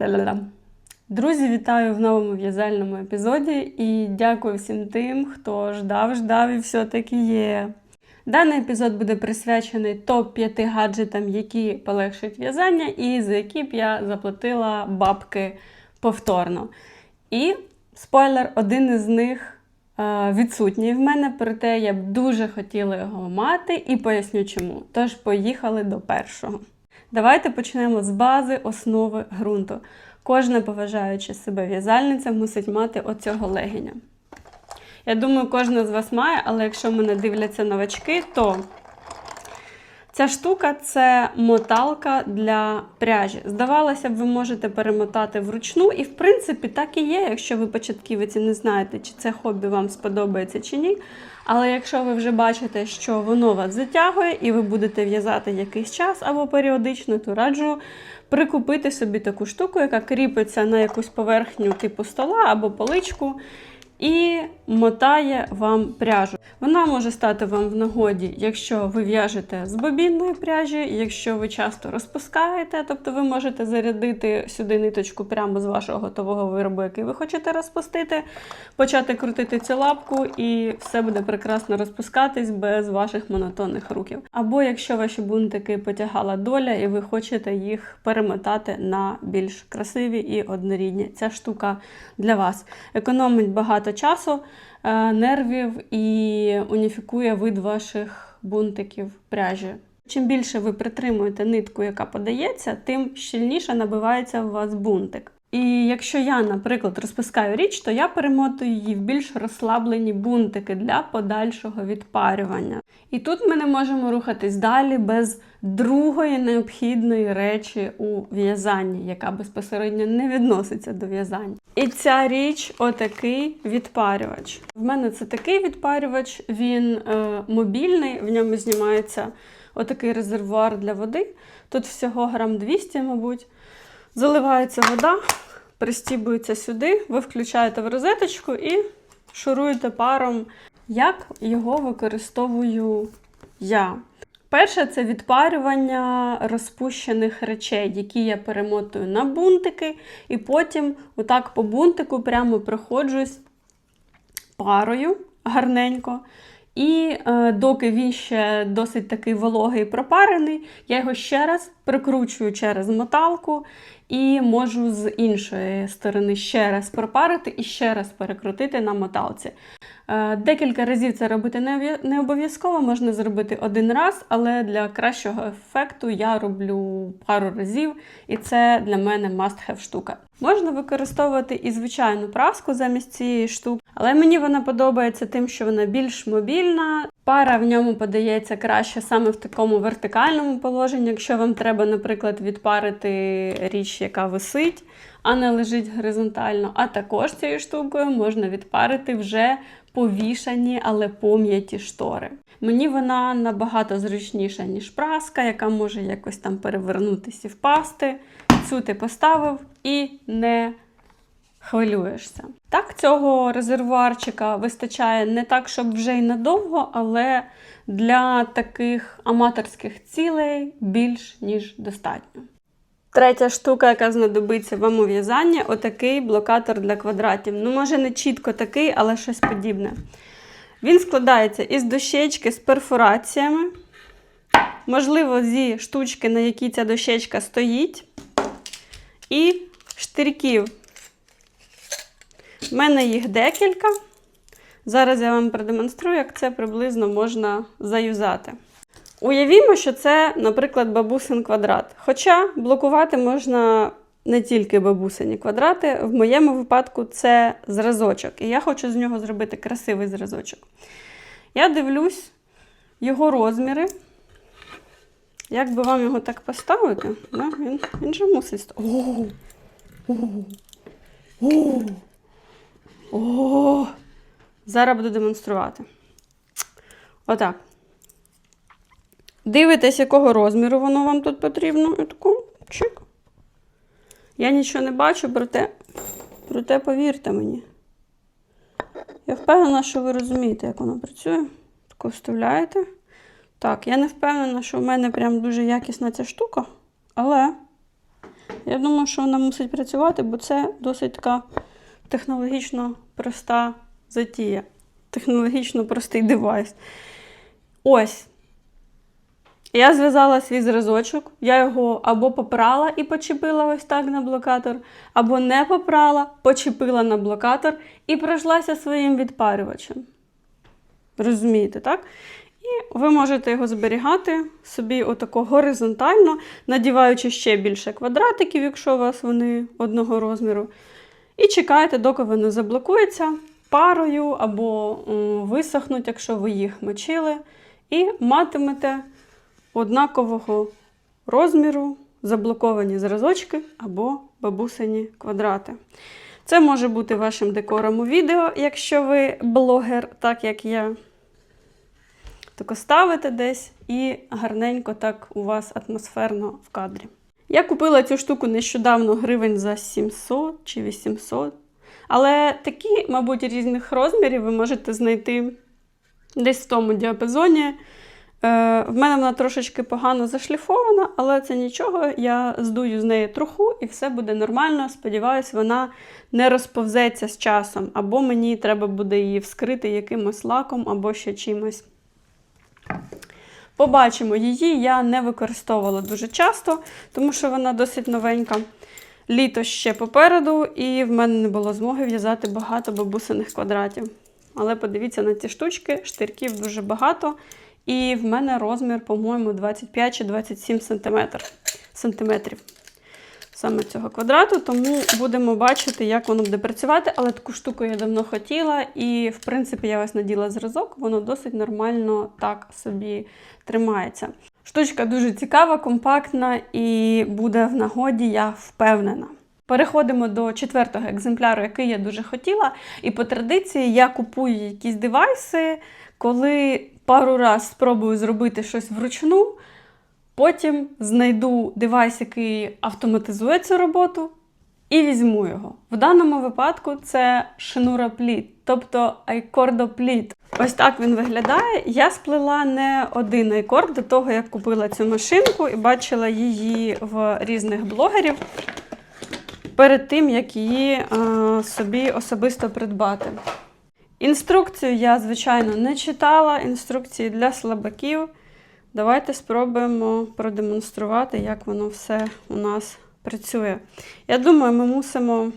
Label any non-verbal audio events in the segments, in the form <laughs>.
Ля-ля-ля. Друзі, вітаю в новому в'язальному епізоді і дякую всім тим, хто ждав, ждав і все-таки є. Даний епізод буде присвячений топ-5 гаджетам, які полегшують в'язання, і за які б я заплатила бабки повторно. І спойлер, один із них е, відсутній в мене, проте я б дуже хотіла його мати і поясню чому. Тож поїхали до першого. Давайте почнемо з бази основи ґрунту. Кожна поважаюча себе в'язальниця мусить мати оцього легеня. Я думаю, кожна з вас має, але якщо мене дивляться новачки, то ця штука це моталка для пряжі. Здавалося б, ви можете перемотати вручну, і в принципі так і є, якщо ви початківець і не знаєте, чи це хобі вам сподобається чи ні. Але якщо ви вже бачите, що воно вас затягує і ви будете в'язати якийсь час або періодично, то раджу прикупити собі таку штуку, яка кріпиться на якусь поверхню типу стола або поличку. І мотає вам пряжу. Вона може стати вам в нагоді, якщо ви в'яжете з бобінної пряжі, якщо ви часто розпускаєте, тобто ви можете зарядити сюди ниточку прямо з вашого готового виробу, який ви хочете розпустити, почати крутити цю лапку, і все буде прекрасно розпускатись без ваших монотонних рухів. Або якщо ваші бунтики потягала доля, і ви хочете їх перемотати на більш красиві і однорідні. Ця штука для вас економить багато часу, нервів і уніфікує вид ваших бунтиків пряжі. Чим більше ви притримуєте нитку, яка подається, тим щільніше набивається у вас бунтик. І якщо я, наприклад, розпускаю річ, то я перемотую її в більш розслаблені бунтики для подальшого відпарювання. І тут ми не можемо рухатись далі без другої необхідної речі у в'язанні, яка безпосередньо не відноситься до в'язання. І ця річ отакий відпарювач. В мене це такий відпарювач, він е, мобільний, в ньому знімається отакий резервуар для води. Тут всього грам 200, мабуть. Заливається вода, пристібується сюди, ви включаєте в розеточку і шуруєте паром. Як його використовую я? Перше, це відпарювання розпущених речей, які я перемотую на бунтики, і потім, отак по бунтику, прямо проходжусь парою гарненько. І е, доки він ще досить такий вологий пропарений, я його ще раз прикручую через моталку і можу з іншої сторони ще раз пропарити і ще раз перекрутити на моталці. Е, декілька разів це робити не обов'язково, можна зробити один раз, але для кращого ефекту я роблю пару разів, і це для мене must-have штука. Можна використовувати і звичайну праску замість цієї штуки, але мені вона подобається тим, що вона більш мобільна. Пара в ньому подається краще саме в такому вертикальному положенні, якщо вам треба, наприклад, відпарити річ, яка висить, а не лежить горизонтально. А також цією штукою можна відпарити вже повішані, але пом'яті штори. Мені вона набагато зручніша, ніж праска, яка може якось там перевернутися і впасти. Цю ти поставив і не хвилюєшся. Так, цього резервуарчика вистачає не так, щоб вже й надовго, але для таких аматорських цілей більш ніж достатньо. Третя штука, яка знадобиться вам у в'язанні, отакий блокатор для квадратів. Ну, може, не чітко такий, але щось подібне. Він складається із дощечки з перфораціями. Можливо, зі штучки, на якій ця дощечка стоїть. І штирків. У мене їх декілька. Зараз я вам продемонструю, як це приблизно можна заюзати. Уявімо, що це, наприклад, бабусин квадрат. Хоча блокувати можна не тільки бабусині квадрати, в моєму випадку це зразочок. І я хочу з нього зробити красивий зразочок. Я дивлюсь його розміри. Як би вам його так поставити? Да? Він, він же мусить. ст- О! О! О! Зараз буду демонструвати. Отак. Дивитесь, якого розміру воно вам тут потрібно. І таку чик. Я нічого не бачу, проте, проте повірте мені. Я впевнена, що ви розумієте, як воно працює. Тако вставляєте. Так, я не впевнена, що в мене прям дуже якісна ця штука, але Я думаю, що вона мусить працювати, бо це досить така технологічно проста затія. Технологічно простий девайс. Ось. Я зв'язала свій зразочок, я його або попрала і почепила ось так на блокатор, або не попрала, почепила на блокатор і пройшлася своїм відпарювачем. Розумієте, так? І ви можете його зберігати собі отако горизонтально, надіваючи ще більше квадратиків, якщо у вас вони одного розміру. І чекаєте, доки воно заблокується парою або висохнуть, якщо ви їх мочили. І матимете однакового розміру заблоковані зразочки або бабусині квадрати. Це може бути вашим декором у відео, якщо ви блогер, так як я. Тако ставите десь і гарненько так у вас атмосферно в кадрі. Я купила цю штуку нещодавно гривень за 700 чи 800. Але такі, мабуть, різних розмірів ви можете знайти десь в тому діапазоні. Е, в мене вона трошечки погано зашліфована, але це нічого. Я здую з неї труху і все буде нормально. Сподіваюсь, вона не розповзеться з часом, або мені треба буде її вскрити якимось лаком або ще чимось. Побачимо її, я не використовувала дуже часто, тому що вона досить новенька. Літо ще попереду, і в мене не було змоги в'язати багато бабусиних квадратів. Але подивіться на ці штучки, штирків дуже багато. І в мене розмір, по-моєму, 25 чи 27 сантиметр, сантиметрів саме цього квадрату. Тому будемо бачити, як воно буде працювати. Але таку штуку я давно хотіла, і, в принципі, я ось наділа зразок, воно досить нормально так собі тримається. Штучка дуже цікава, компактна і буде в нагоді, я впевнена. Переходимо до четвертого екземпляру, який я дуже хотіла. І по традиції я купую якісь девайси, коли пару раз спробую зробити щось вручну, потім знайду девайс, який автоматизує цю роботу, і візьму його. В даному випадку це шнуропліт, тобто айкордопліт. Ось так він виглядає. Я сплела не один айкорд до того, як купила цю машинку і бачила її в різних блогерів перед тим, як її е, собі особисто придбати. Інструкцію я, звичайно, не читала. Інструкції для слабаків. Давайте спробуємо продемонструвати, як воно все у нас працює. Я думаю, ми мусимо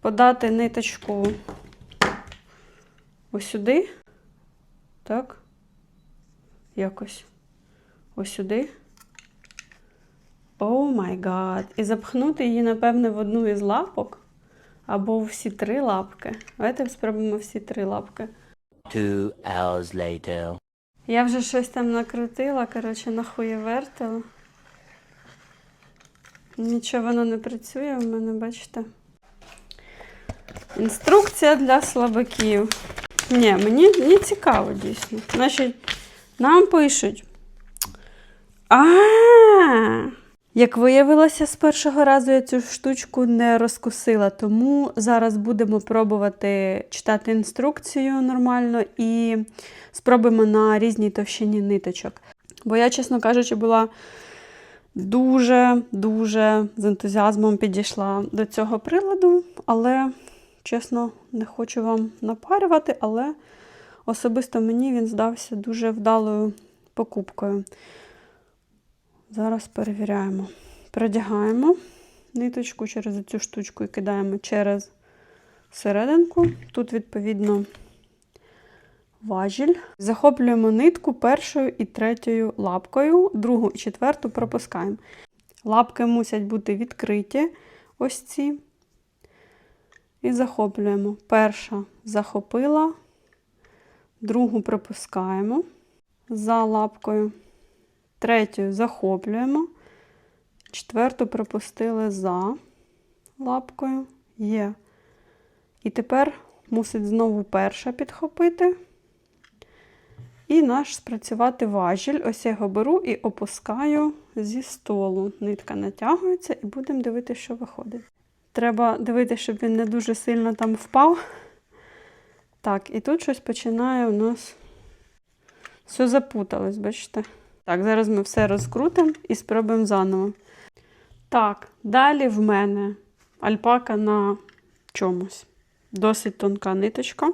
подати ниточку ось сюди. Так. Якось. Ось сюди. О май гад. І запхнути її, напевне, в одну із лапок. Або в всі три лапки. Давайте спробуємо всі три лапки. Two hours later. Я вже щось там накрутила, коротше, нахуєвертила. Нічого воно не працює в мене, бачите. Інструкція для слабаків. Ні, мені, мені цікаво дійсно. Значить, нам пишуть. А, як виявилося, з першого разу я цю штучку не розкусила, тому зараз будемо пробувати читати інструкцію нормально і спробуємо на різній товщині ниточок. Бо я, чесно кажучи, була дуже-дуже з ентузіазмом підійшла до цього приладу, але, чесно, не хочу вам напарювати, але особисто мені він здався дуже вдалою покупкою. Зараз перевіряємо. Продягаємо ниточку через цю штучку і кидаємо через серединку. Тут, відповідно, важіль. Захоплюємо нитку першою і третьою лапкою, другу і четверту пропускаємо. Лапки мусять бути відкриті, ось ці. І захоплюємо. Перша захопила, другу пропускаємо за лапкою. Третю захоплюємо. Четверту пропустили за лапкою. Є. І тепер мусить знову перша підхопити. І наш спрацювати важіль. Ось я його беру і опускаю зі столу. Нитка натягується, і будемо дивитися, що виходить. Треба дивитися, щоб він не дуже сильно там впав. Так, і тут щось починає у нас все запуталось, бачите? Так, зараз ми все розкрутимо і спробуємо заново. Так, далі в мене альпака на чомусь. Досить тонка ниточка.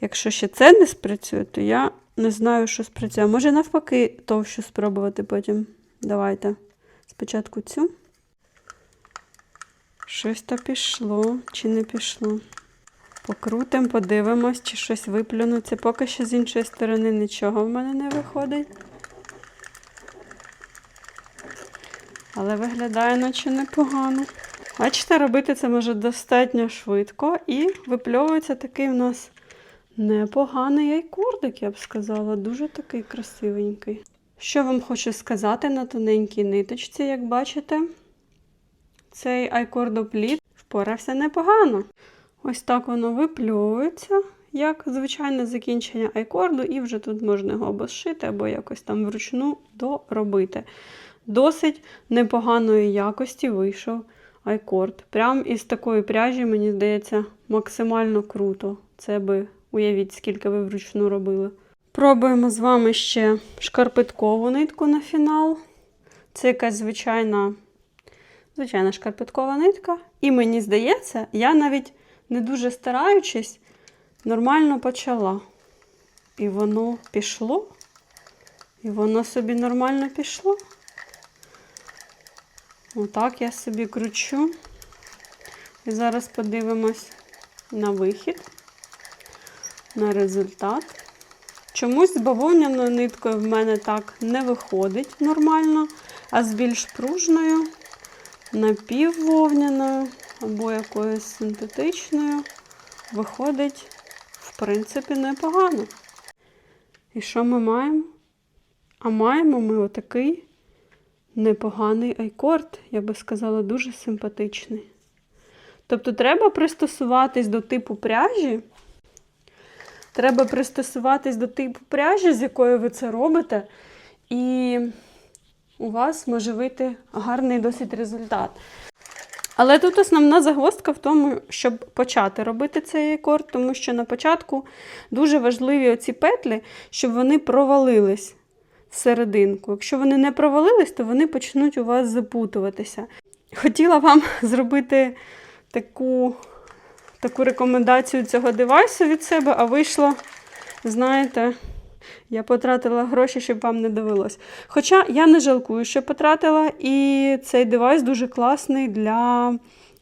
Якщо ще це не спрацює, то я не знаю, що спрацює. Може, навпаки, товщу спробувати потім. Давайте. Спочатку цю. Щось то пішло чи не пішло. Покрутимо, подивимось, чи щось виплюнеться. Поки що з іншої сторони нічого в мене не виходить. Але виглядає, наче непогано. Бачите, робити це може достатньо швидко і випльовується такий в нас непоганий айкордик, я б сказала. Дуже такий красивенький. Що вам хочу сказати на тоненькій ниточці, як бачите, цей айкордопліт впорався непогано. Ось так воно випльовується, як звичайне закінчення айкорду, і вже тут можна його або зшити, або якось там вручну доробити. Досить непоганої якості вийшов айкорд. Прям із такої пряжі, мені здається, максимально круто. Це би уявіть, скільки ви вручну робили. Пробуємо з вами ще шкарпеткову нитку на фінал. Це якась звичайна, звичайна шкарпеткова нитка. І мені здається, я навіть не дуже стараючись, нормально почала. І воно пішло. І воно собі нормально пішло. Отак я собі кручу. І зараз подивимось на вихід, на результат. Чомусь з бавовняною ниткою в мене так не виходить нормально, а з більш пружною, напіввовняною або якоюсь синтетичною виходить, в принципі, непогано. І що ми маємо? А маємо ми отакий непоганий айкорд, я би сказала, дуже симпатичний. Тобто треба пристосуватись до типу пряжі. Треба пристосуватись до типу пряжі, з якою ви це робите, і у вас може вийти гарний досить результат. Але тут основна загвоздка в тому, щоб почати робити цей акорд, тому що на початку дуже важливі оці петлі, щоб вони провалились всерединку. Якщо вони не провалились, то вони почнуть у вас запутуватися. Хотіла вам <laughs> зробити таку, таку рекомендацію цього девайсу від себе, а вийшло, знаєте, я потратила гроші, щоб вам не довелось. Хоча я не жалкую, що потратила, і цей девайс дуже класний для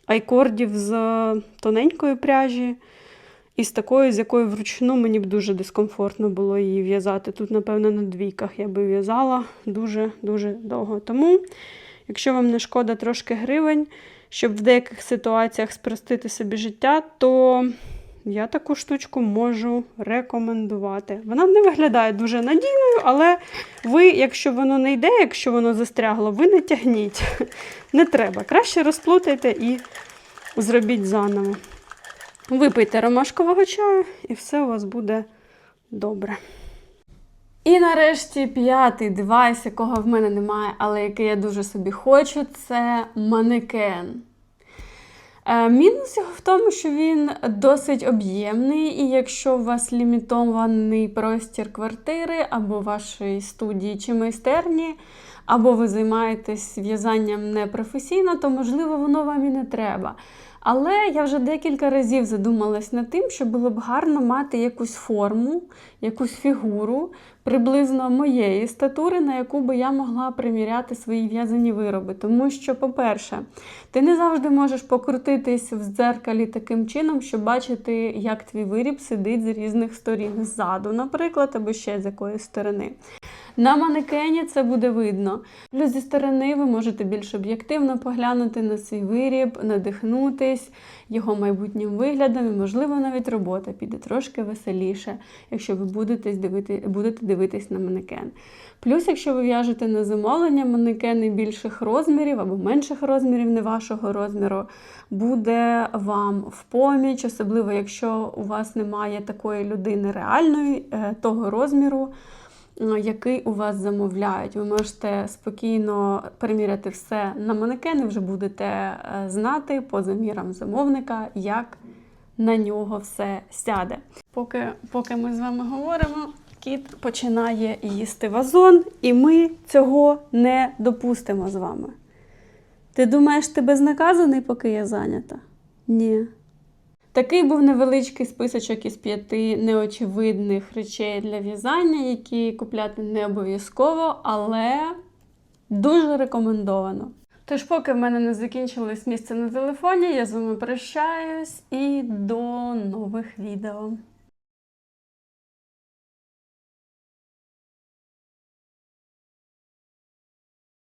айкордів з тоненької пряжі. І з такою, з якою вручну мені б дуже дискомфортно було її в'язати. Тут, напевно, на двійках я би в'язала дуже-дуже довго. Тому, якщо вам не шкода трошки гривень, щоб в деяких ситуаціях спростити собі життя, то я таку штучку можу рекомендувати. Вона не виглядає дуже надійною, але ви, якщо воно не йде, якщо воно застрягло, ви не тягніть. <laughs> Не треба. Краще розплутайте і зробіть заново. Випийте ромашкового чаю, і все у вас буде добре. І нарешті п'ятий девайс, якого в мене немає, але який я дуже собі хочу, це манекен. Е, Мінус його в тому, що він досить об'ємний, і якщо у вас лімітований простір квартири або вашої студії чи майстерні, або ви займаєтесь в'язанням непрофесійно, то можливо воно вам і не треба. Але я вже декілька разів задумалась над тим, що було б гарно мати якусь форму, якусь фігуру приблизно моєї статури, на яку би я могла приміряти свої в'язані вироби. Тому що, по-перше, ти не завжди можеш покрутитись в дзеркалі таким чином, щоб бачити, як твій виріб сидить з різних сторін, ззаду, наприклад, або ще з якоїсь сторони. На манекені це буде видно. Плюс зі сторони ви можете більш об'єктивно поглянути на свій виріб, надихнутись його майбутнім виглядом, і, можливо, навіть робота піде трошки веселіше, якщо ви будете, дивити, будете дивитись на манекен. Плюс, якщо ви в'яжете на замовлення манекени більших розмірів або менших розмірів, не вашого розміру, буде вам в поміч, особливо якщо у вас немає такої людини реальної, е, того розміру який у вас замовляють. Ви можете спокійно приміряти все на манекен і вже будете е, знати по замірам замовника, як на нього все сяде. Поки, поки ми з вами говоримо, кіт починає їсти вазон, і ми цього не допустимо з вами. Ти думаєш, ти безнаказаний, поки я зайнята? Ні. Такий був невеличкий списочок із п'яти неочевидних речей для в'язання, які купляти не обов'язково, але дуже рекомендовано. Тож, поки в мене не закінчилось місце на телефоні, я з вами прощаюсь і до нових відео.